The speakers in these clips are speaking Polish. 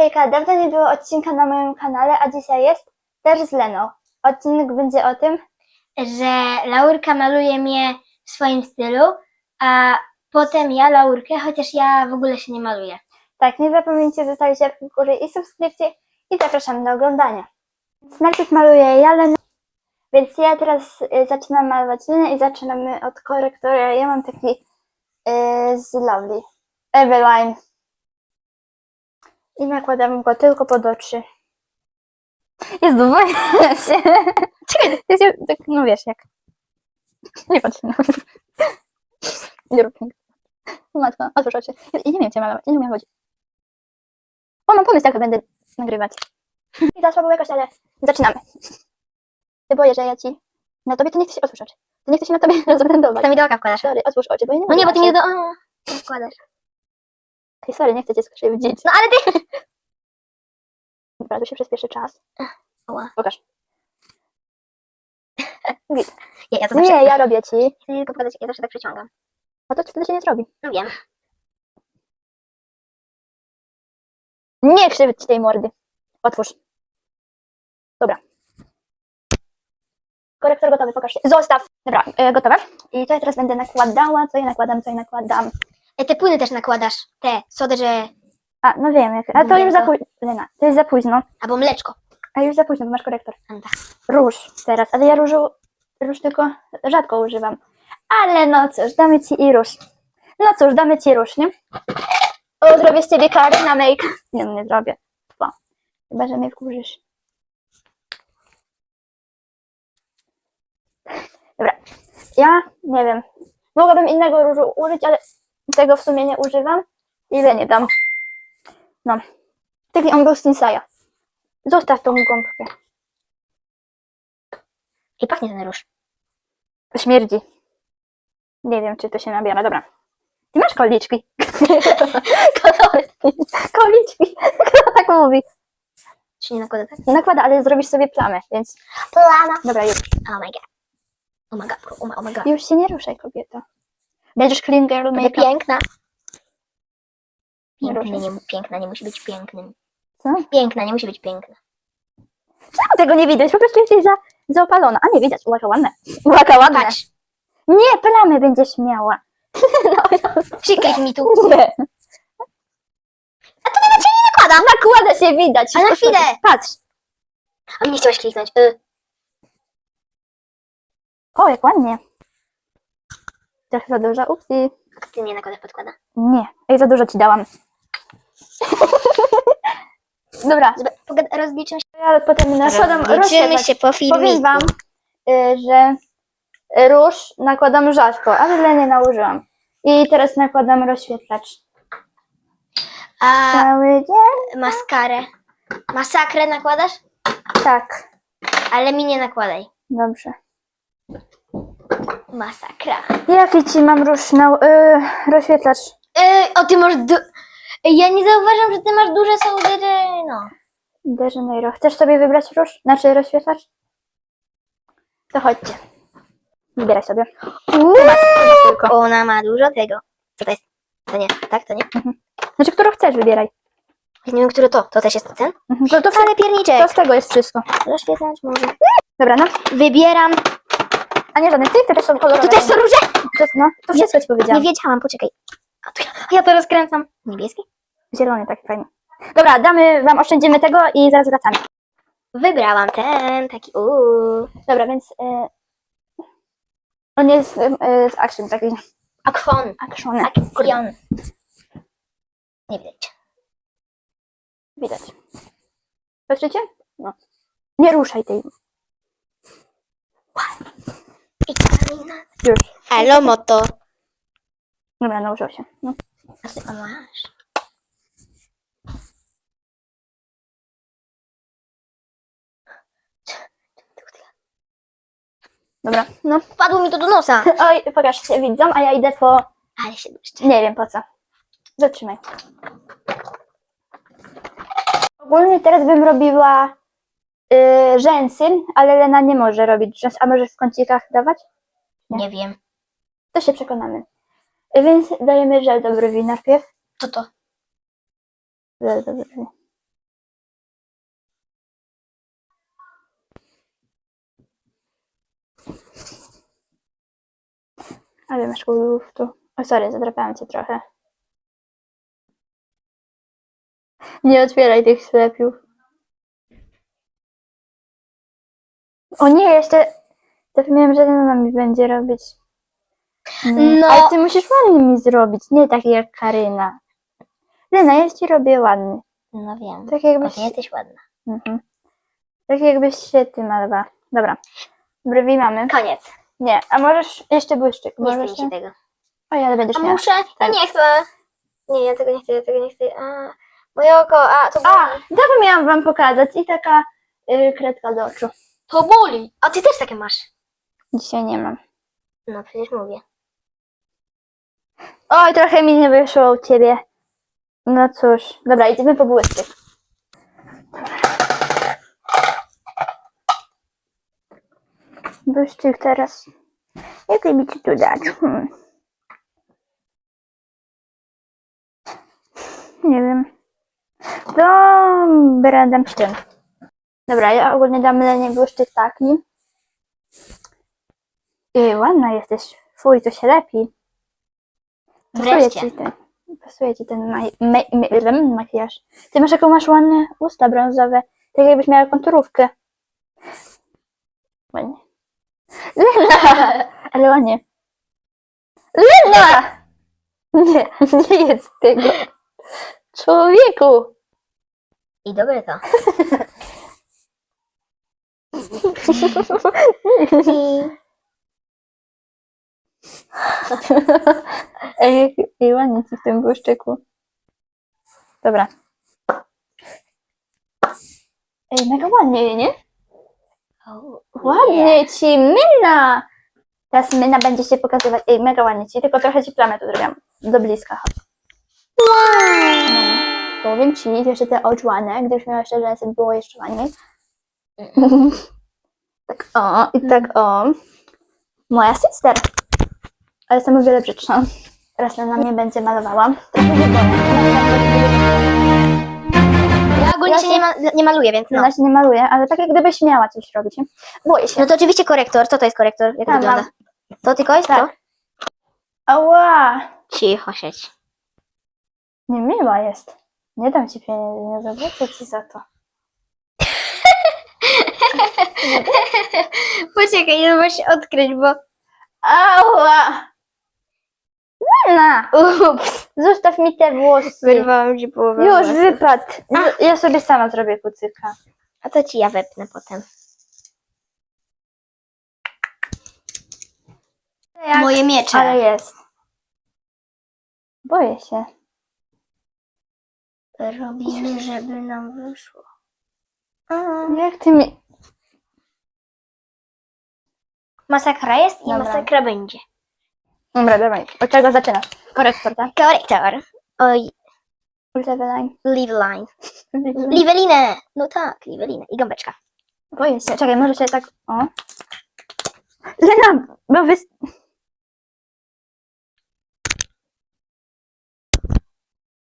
Hejka, dawno nie było odcinka na moim kanale, a dzisiaj jest też z Leną. Odcinek będzie o tym, że Laurka maluje mnie w swoim stylu, a potem ja Laurkę, chociaż ja w ogóle się nie maluję. tak, nie zapomnijcie zostawić łapki w górę i subskrypcji i zapraszam do oglądania. Więc najpierw maluję ja Lenę, więc ja teraz y, zaczynam malować Lenę i zaczynamy od korektora. Ja mam taki y, z Lovely, Eveline. I nakładam go tylko pod oczy. Jezu, boję się. Czekaj, się, tak, no wiesz jak. Nie patrz na mnie. Nie rób mi. Matko, otwórz oczy. Ja nie wiem, cię malować, ja nie umiem chodzić. O, mam pomysł, jak będę nagrywać. I za słabą jakość, ale zaczynamy. Ty boję, że ja ci... Na tobie to nie chcę się otwórz oczy. To nie chcę się na tobie rozblendować. To mi do oka wkładasz. Sorry, otwórz oczy, bo ja nie No nie, bo ty mi do... patrzeć. Ej, sorry, nie chcę cię skrzywdzić. No ale ty... Dobra, tu się przyspieszy czas. Ała. Pokaż. Nie, ja to zawsze... Nie, ja robię ci. Chcę tylko pokazać, ja zawsze tak przeciągam. No to wtedy się nie zrobi. No wiem. Nie krzywdź tej mordy. Otwórz. Dobra. Korektor gotowy, pokaż się. Zostaw. Dobra, e, gotowe. I to ja teraz będę nakładała, co ja nakładam, co ja nakładam. E, te płyny też nakładasz. Te, sodę, że... A, no wiem, jak... a to już za późno. Lena, to jest za późno. Albo mleczko. A już za późno, bo masz korektor. Tak. Róż teraz, ale ja różu, róż tylko rzadko używam. Ale no cóż, damy ci i róż. No cóż, damy ci róż, nie? O, zrobię z ciebie karę na make. Nie, no nie zrobię. Bo. Chyba, że mnie wkurzysz. Dobra. Ja nie wiem. Mogłabym innego różu użyć, ale tego w sumie nie używam. Ile nie dam. No. Taki on był z Tinsaja. Zostaw tą gąbkę. I pachnie ten róż. Śmierdzi. Nie wiem, czy to się nabiera. Dobra. Ty masz koliczki. koliczki. Kto tak mówi? Czy nie nakłada tak? Nakłada, ale zrobisz sobie plamę, więc... Plana. Dobra, już. Oh my god. Oh my god, oh my, oh my god. Już się nie ruszaj, kobieto. Będziesz clean girl Będę make piękna. Nie nie, piękna nie musi być pięknym. Co? Piękna nie musi być piękna. Czemu tego nie widać? Po prostu jesteś za, zaopalona. A nie widać. Uwaga, ładne. Uwaga, ładne. Patrz, Nie, plamy będziesz miała. przykryć mi tu. Nie. Nakładam. Nakłada się widać. A na chwilę. Patrz. A mnie chciałaś kliknąć. Y, O, jak ładnie. Trochę za dużo. Upsi. a ty nie nakładasz podkłada. Nie. Ej, za dużo ci dałam. Dobra. Pogad- Rozliczymy się. Ja potem nakładam Rozliczymy rozświetlacz. się po filmiku. Powiem wam, y, że róż nakładam rzadko, ale tyle nie nałożyłam. I teraz nakładam rozświetlacz. A Cały dzień? maskarę. Masakrę nakładasz? Tak. Ale mi nie nakładaj. Dobrze. Masakra. Jaki ci mam róż na y, rozświetlacz? Yy, o, ty masz. Du- ja nie zauważam, że ty masz duże sołdery. No. De Janeiro. Chcesz sobie wybrać róż? Znaczy rozświetlacz? To chodźcie. Wybieraj sobie. Tylko. ona ma dużo tego. Co to jest? To nie, tak, to nie. Znaczy, którą chcesz, wybieraj. Ja nie wiem, który to. To też jest ten? Mhm. To, to, Ale pierniczek. to z tego jest wszystko. Rozświetlacz może. Dobra, no. Wybieram. A nie żadne. Ty, te też są kolorowe. To też są róże? To, no, to wszystko ci Nie powiedziałam. wiedziałam, poczekaj. A ja, a ja to rozkręcam. Niebieski? Zielony, taki fajny. Dobra, damy wam, oszczędzimy tego i zaraz wracamy. Wybrałam ten, taki uuu. Dobra, więc y, on jest y, y, z action, taki Akwon. action. Akcjon. Nie widać. Widać. Patrzycie? No. Nie ruszaj tej. Już. Halo, moto. Dobra, nałożyło się. No. A ty, masz. Dobra, no. Wpadło mi to do nosa. Oj, pokaż się widzom, a ja idę po... Ale się błyszczy. Nie wiem po co. Zatrzymaj. Ogólnie teraz bym robiła y, rzęsy, ale Lena nie może robić rzęs. A może w kącikach dawać? No. Nie wiem. To się przekonamy. Więc dajemy żel do brwi najpierw. Co to? Żel do brwi. Ale masz kulów tu. O, sorry, zadrapałam cię trochę. Nie otwieraj tych sklepiów. O nie, jeszcze zapomniałam, że Lena mi będzie robić. Nie. No. Ale ty musisz ładny mi zrobić, nie taki jak Karyna. Lena, ja ci robię ładny. No wiem. Tak jakbyś, Pewnie jesteś ładna. mhm. tak jakbyś się ty malowała. Dobra. Brwi mamy. Koniec. Nie, a możesz jeszcze błyszczyk. Nie Możesz chcę mi się tego. O, ale będziesz A miała. muszę? Ja Tak. nie chcę. Nie, ja tego nie chcę, ja tego nie chcę. A, moje oko, a to A, boli. zapomniałam wam pokazać i taka y, kredka do oczu. To boli. A ty też takie masz. Dzisiaj nie mam. No przecież mówię. Oj, trochę mi nie wyszło u ciebie. No cóż, dobra, idziemy po błyszczyk. Błyszczyk teraz. Jaki mi ci tu dać? Hmm. Nie wiem. Dobra, dam ten. Dobra, ja ogólnie dam Lenie błyszczyk taki. I ładna jesteś. Fuj, to się lepi. Pasuje Wreszcie. ci ten, pasuje ci ten maj, me, me, me, makijaż. Ty masz jaką masz ładne usta brązowe. Tak jakbyś miała konturówkę. Ładnie. Lena! Ale ładnie. Lena! Nie, nie jest tego. Człowieku! I dobre to. Ej, ładnie ci w tym błyszczyku. Dobra. Ej, mega ładnie, nie? Ładnie ci, Myna! Teraz Myna będzie się pokazywać. Ej, mega ładnie ci, tylko trochę ci plamę tu zrobiłam. Do bliska, chodź. No. Powiem ci, jeszcze te oczy ładne, gdybyś miała jeszcze rzęsy, było jeszcze ładniej. tak o, i tak o. Moja sister. Ale jestem o wiele brzydsza. Teraz na mnie będzie malowała. Trochę się boję. Ja ogólnie się nie, ma, nie maluję, więc no. Ona się nie maluje, ale tak jak gdybyś miała coś robić. nie? Boję się. No to oczywiście korektor. Co to jest korektor? Jak Tam wygląda? mam. To tylko jest Tak. to? Ała! Cicho sieć. Niemiła jest. Nie dam ci pieniędzy, nie zawrócę ci za to. Poczekaj, ja muszę odkryć, bo... Ała! Lena! Ups. Zostaw mi te włosy. Wyrwałam ci połowę Już włosów. wypadł. Z- Ja sobie sama zrobię kucyka. A to ci ja wepnę potem. Jak? Moje miecze. Ale jest. Boję się. Robimy, żeby nam wyszło. Jak ty mi... Masakra jest i Dobra. masakra będzie. Dobra, dawaj. Od czego zaczynasz? Korektor, tak? Korektor. Oj, Ultraveline. leave line. Liwelinę! No tak, liwelinę. I gąbeczka. Boję się. Czekaj, może się tak... O. Lena, bo wy...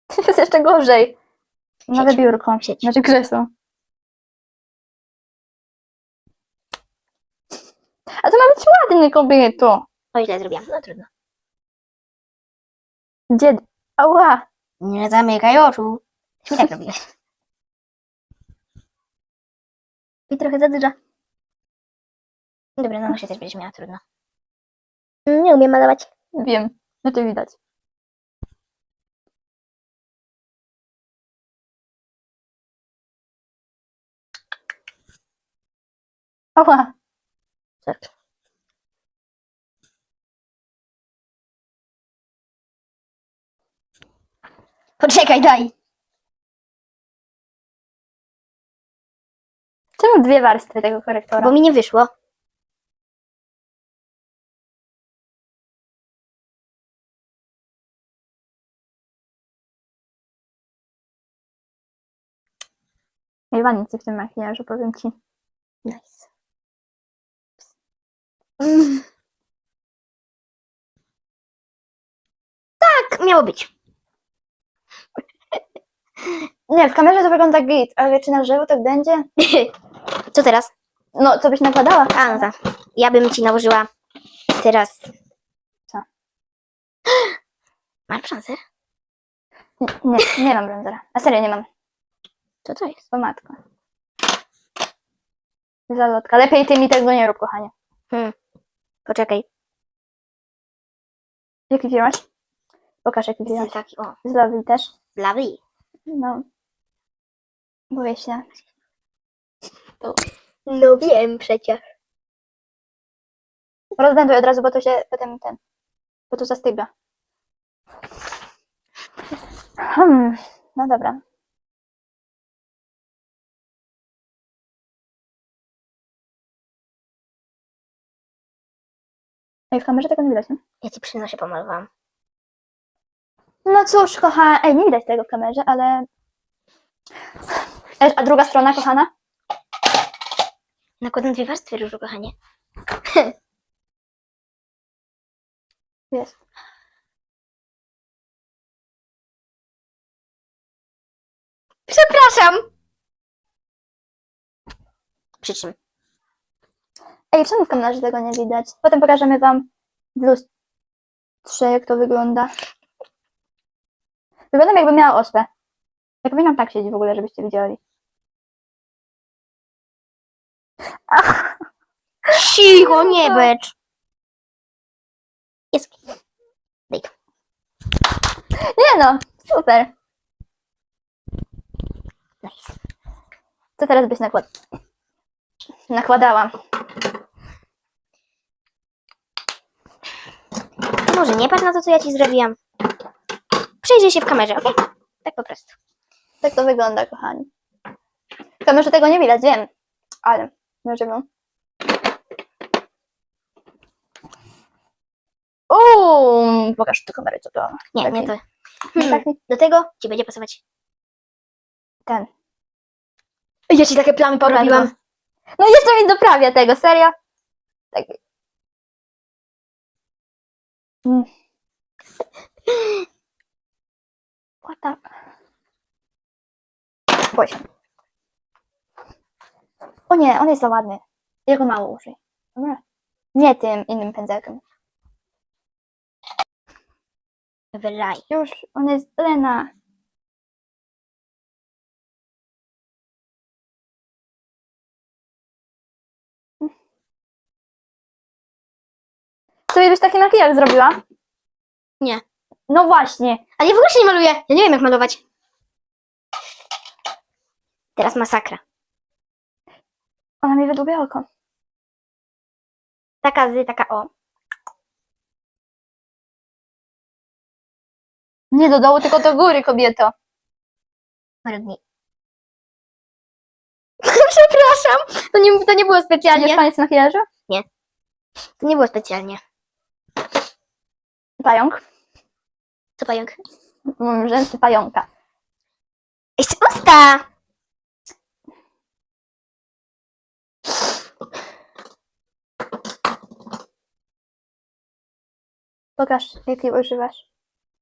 To jest jeszcze gorzej. Nowe Siedź. biurko. Siedź. Znaczy krzesło. A to ma być ładny kobieto. O, źle zrobiłam. No trudno. Dzied. Ała. Nie zamykaj oczu. Mi tak robiłeś. I trochę za dużo. Dobra, no się też będziesz miała trudno. Nie umiem malować. Wiem. No to widać. Ała. Sorry. Poczekaj, daj. Czemu dwie warstwy tego korektora? Bo mi nie wyszło. Nie ładnie ci w tym makijażu, powiem ci. Nice. Tak, miało być. Nie, w kamerze to wygląda git, ale czy na żywo tak będzie? Co teraz? No, co byś nakładała? A, no tak. Ja bym ci nałożyła teraz. Co? Masz szansę? Nie, nie mam bronzera. Na serio nie mam. Co to jest? O matko. Zalotka. Lepiej ty mi tego nie rób, kochanie. Poczekaj. Jaki wziąłeś? Pokaż jaki wziąłeś. taki, o, Z Lovely też. blawy. No. Boję się. No wiem przecież. Rozbęduj od razu, bo to się potem ten. Bo to zastygla. Hmm. No dobra. Ej, w kamerze tego nie widać, nie? Ja ci przynoszę, pomalowałam. No cóż, kochana. Ej, nie widać tego w kamerze, ale. Ej, A druga strona, kochana? Nakładam dwie warstwy różu, kochanie. Jest. Przepraszam! Przy czym? Ej, czemu w kamerze tego nie widać? Potem pokażemy wam w lustrze, jak to wygląda. Wyglądam jakby miała ospę. Jak powinnam tak siedzieć w ogóle, żebyście widzieli. Ach, Cicho, nie becz. Jest. Nie no, super. Nice. Co teraz byś nakład... nakładała? Może nie patrz na to, co ja ci zrobiłam. Przejrzyj się w kamerze, okej? Tak po prostu. Tak to wygląda, kochani. W kamerze tego nie widać, wiem. Ale, na żywo. Uuu, pokaż tu kamerę, co to. Nie, nie to. Hmm. Do tego ci będzie pasować. ten. Ja ci takie plamy porobiłam. No jeszcze mi doprawia tego, serio? Tak. Mm. The... Boję się. O nie, on jest za ładny. Jego mało użyj. Dobra. Nie tym innym pędzelkiem. Wylaj. Już, on jest Lena. Sobie byś taki makijaż zrobiła? Nie. No właśnie. Ale ja w ogóle się nie maluję. Ja nie wiem, jak malować. Teraz masakra. Ona mi wydłubia oko. Taka z, taka o. Nie do dołu, tylko do góry, kobieto. Mrugni. Przepraszam. To nie, to nie było Jest specjalnie. koniec makijażu? To nie było specjalnie. Pająk. Co pająk? Mam rzęsy pająka. Jeszcze usta! Pokaż, jaki używasz.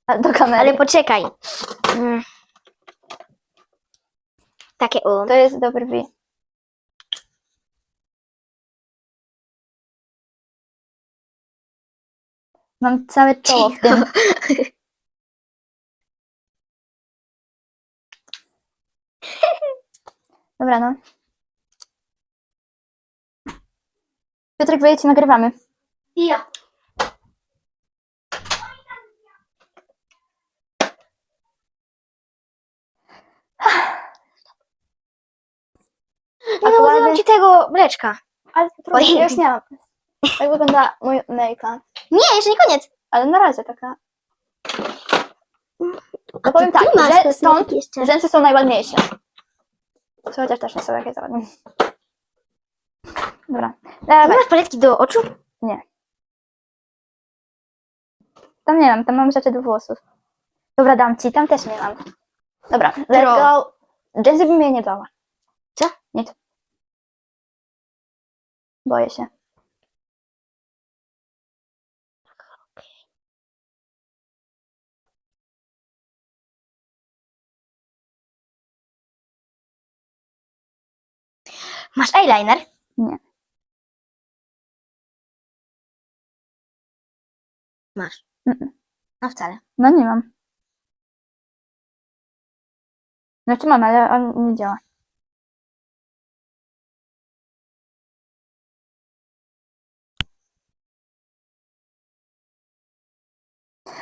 A, do kamery. Ale poczekaj. Mm. Takie o. To jest do brwi. Mam całe czoło w tym. Dobra, no. Piotrek, wyjedźcie, nagrywamy. Ja. Nie Aktualnie- nałożyłam ci tego mleczka. Ale trudno, Oj. ja już nie mam. Tak wygląda mój make-up. Nie, jeszcze nie koniec. Ale na razie taka. A No powiem tak, że stąd jeszcze. rzęsy są najładniejsze. Chociaż też nie są jakieś za ładne. Dobra. Nie Dawaj. masz paletki do oczu? Tam nie mam, tam mam rzeczy do włosów. Dobra, dam ci, tam też nie mam. Dobra, let's Dro. go. Jensy bym jej nie dała. Co? Nie. Boję się. Masz eyeliner? Nie. Masz. Mm-mm. No wcale. No nie mam. Znaczy mam, ale on nie działa.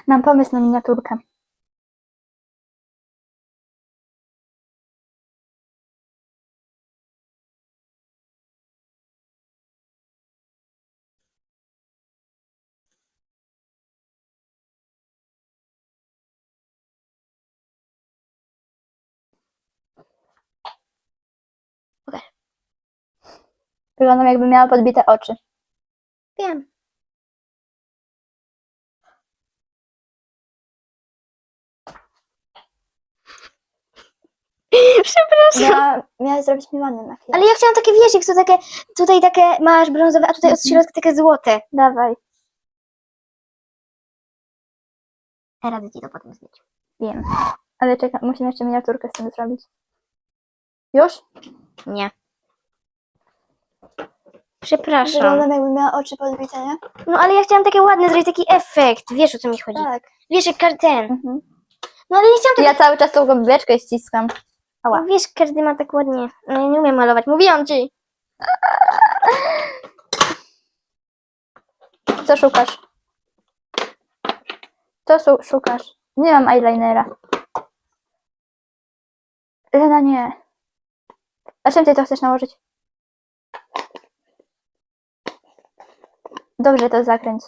Mam pomysł na miniaturkę. Wyglądam jakby miała podbite oczy. Wiem. Przepraszam. Ja miała zrobić mi ładny makijaż. Ale ja chciałam takie, wiesz, jak to takie, tutaj takie masz brązowe, a tutaj od Mhm. środka takie złote. Dawaj, Radzę ci to potem zdjąć. wiem. Ale czekaj, musimy jeszcze miniaturkę z tym zrobić. Już? Nie. Przepraszam. jakby miała oczy podbite, nie? No ale ja chciałam takie ładne, zrobić taki efekt. Wiesz o co mi chodzi. Tak. Wiesz, jak każdy ten. Mhm. No ale nie chciałam tak, Ja cały czas tą gąbeczkę ściskam. Ała. no, wiesz, każdy ma tak ładnie. No ja nie umiem malować, mówiłam ci. Co szukasz? Co su- szukasz? Nie mam eyelinera. Lena, nie. A czym ty to chcesz nałożyć? Dobrze, to zakręć.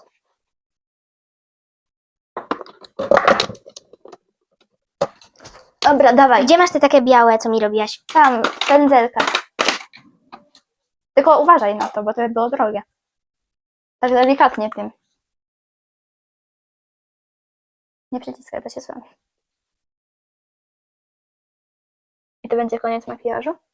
Dobra, dawaj. Gdzie masz te takie białe, co mi robiłaś? Tam, pędzelka. Tylko uważaj na to, bo to by było drogie. Tak delikatnie tym. Nie przyciskaj, to się słami. I to będzie koniec makijażu?